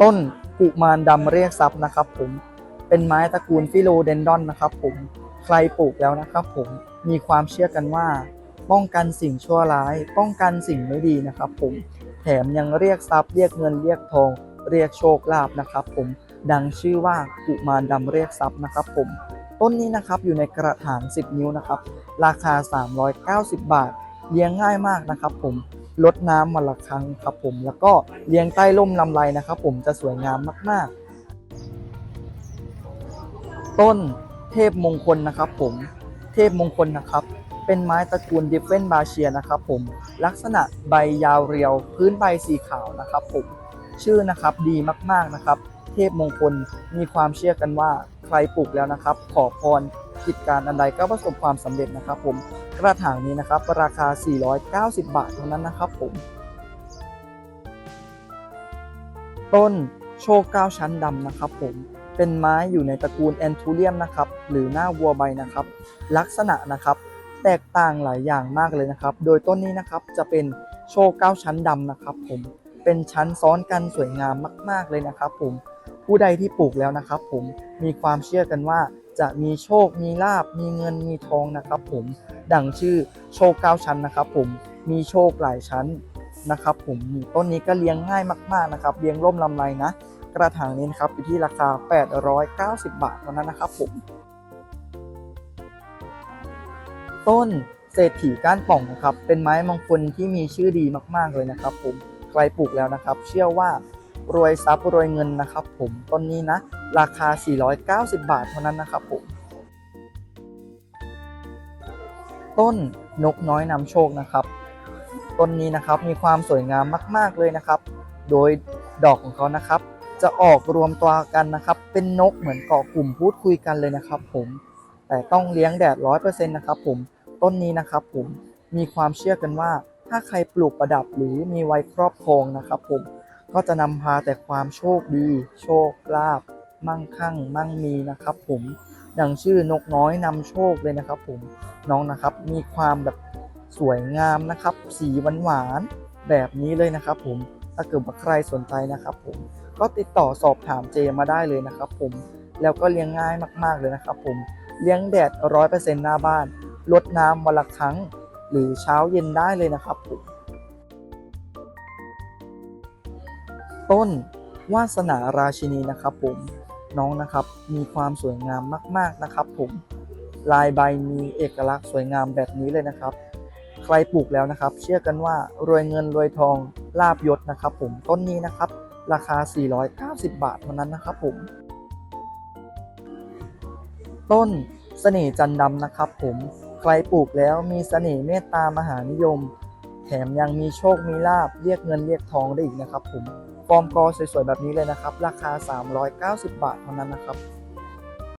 ต้นกุมารดำเรียกทรัพย์นะครับผมเป็นไม้ตระกูลฟิโลเดนดอนนะครับผมใครปลูกแล้วนะครับผมมีความเชื่อกันว่า ป้องกันสิ่งชั่วร้าย ป้องกันสิ่งไม่ดีนะครับผมแถมยังเรียกทรัพย์เรียกเงินเรียกทอง เรียกโชคลาภนะครับผมดังชื่อว่ากุมารดำเรียกทรัพย์นะครับผมต้นนี้นะครับอยู่ในกระถาง 10 นิ้วนะครับ ราคา 390 บาทเลี้ยงง่ายมากนะครับผม ลดน้ำวันละครั้งครับผม แล้วก็เลี้ยงใต้ร่มลำไรนะครับผมจะสวยงามมาก ๆ ต้นเทพมงคลนะครับผมเทพมงคลนะครับ เป็นไม้ตระกูลดิฟเฟนบาเชียนะครับผมลักษณะใบยาวเรียว พื้นใบสีขาวนะครับผมชื่อนะครับดีมากๆนะครับ เทพมงคลมีความเชื่อกันว่าใครปลูกแล้วนะครับ ขอพรกิจการอันใดก็ประสบความสำเร็จนะครับผม กระถางนี้นะครับ ราคา 490 บาทเท่านั้นนะครับผม ต้นโชคเก้าชั้นดำนะครับผมเป็นไม้อยู่ในตระกูลแอนทูเรียมนะครับหรือหน้าวัวใบนะครับ ลักษณะนะครับแตกต่างหลายอย่างมากเลยนะครับ โดยต้นนี้นะครับจะเป็นโชคเก้าชั้นดำนะครับผมเป็นชั้นซ้อนกันสวยงามมาก ๆเลยนะครับผมผู้ใดที่ปลูกแล้วนะครับ ผมมีความเชื่อกันว่าจะมีโชคมีลาบมีเงินมีทองนะครับ ผม ดังชื่อโชคเก้าชั้นนะครับผมมีโชคหลายชั้นนะครับผมต้นนี้ก็เลี้ยงง่ายมากๆนะครับเลี้ยงร่มลำไรนะ กระถางนี้นะครับอยู่ที่ราคา 890 บาทเท่านั้นนะครับผมต้นเศรษฐีก้านป่องนะครับเป็นไม้มงคลที่มีชื่อดีมากๆเลยนะครับ ผมใครปลูกแล้วนะครับ เชื่อว่ารวยทรัพย์รวยเงินนะครับ ผมต้นนี้นะ ราคา 490 บาทเท่านั้นนะครับผม ต้นนกน้อยนำโชคนะครับ ต้นนี้นะครับมีความสวยงามมาก ๆเลยนะครับ โดยดอกของเขานะครับ จะออกรวมตัวกันนะครับ เป็นนกเหมือนเกาะกลุ่มพูดคุยกันเลยนะครับ ผม แต่ต้องเลี้ยงแดดร้อยเปอร์เซ็นต์นะครับ ผมต้นนี้นะครับ ผมมีความเชื่อกันว่า ถ้าใครปลูกประดับหรือมีไว้ครอบครองนะครับ ผมก็จะนำพาแต่ความโชคดี โชคลาภมั่งคั่ง มั่งมีนะครับ ผม ดังชื่อนกน้อยนำโชคเลยนะครับ ผมน้องนะครับมีความแบบสวยงามนะครับ สีหวานๆแบบนี้เลยนะครับ ผมถ้าเกิดว่าใครสนใจนะครับ ผมก็ติดต่อสอบถามเจมาได้เลยนะครับ ผมแล้วก็เลี้ยงง่ายมากๆเลยนะครับ ผมเลี้ยงแดดร้อยเปอร์เซ็นต์หน้าบ้านลดน้ำวันละครั้ง หรือเช้าเย็นได้เลยนะครับผมต้นวาสนาราชินีนะครับผม น้องนะครับ มีความสวยงามมาก ๆนะครับผมลายใบมีเอกลักษณ์สวยงามแบบนี้เลยนะครับ ใครปลูกแล้วนะครับ เชื่อกันว่ารวยเงินรวยทองลาบยศนะครับ ผมต้นนี้นะครับ ราคา 490 บาทเท่านั้นนะครับผม ต้นเสน่ห์จันดำนะครับ ผมใครปลูกแล้วมีเสน่ห์เมตตามหานิยม แถมยังมีโชคมีลาบเรียกเงินเรียกทองได้อีกนะครับ ผม ฟอร์มกอสวยๆแบบนี้เลยนะครับ ราคา 390 บาทเท่านั้นนะครับ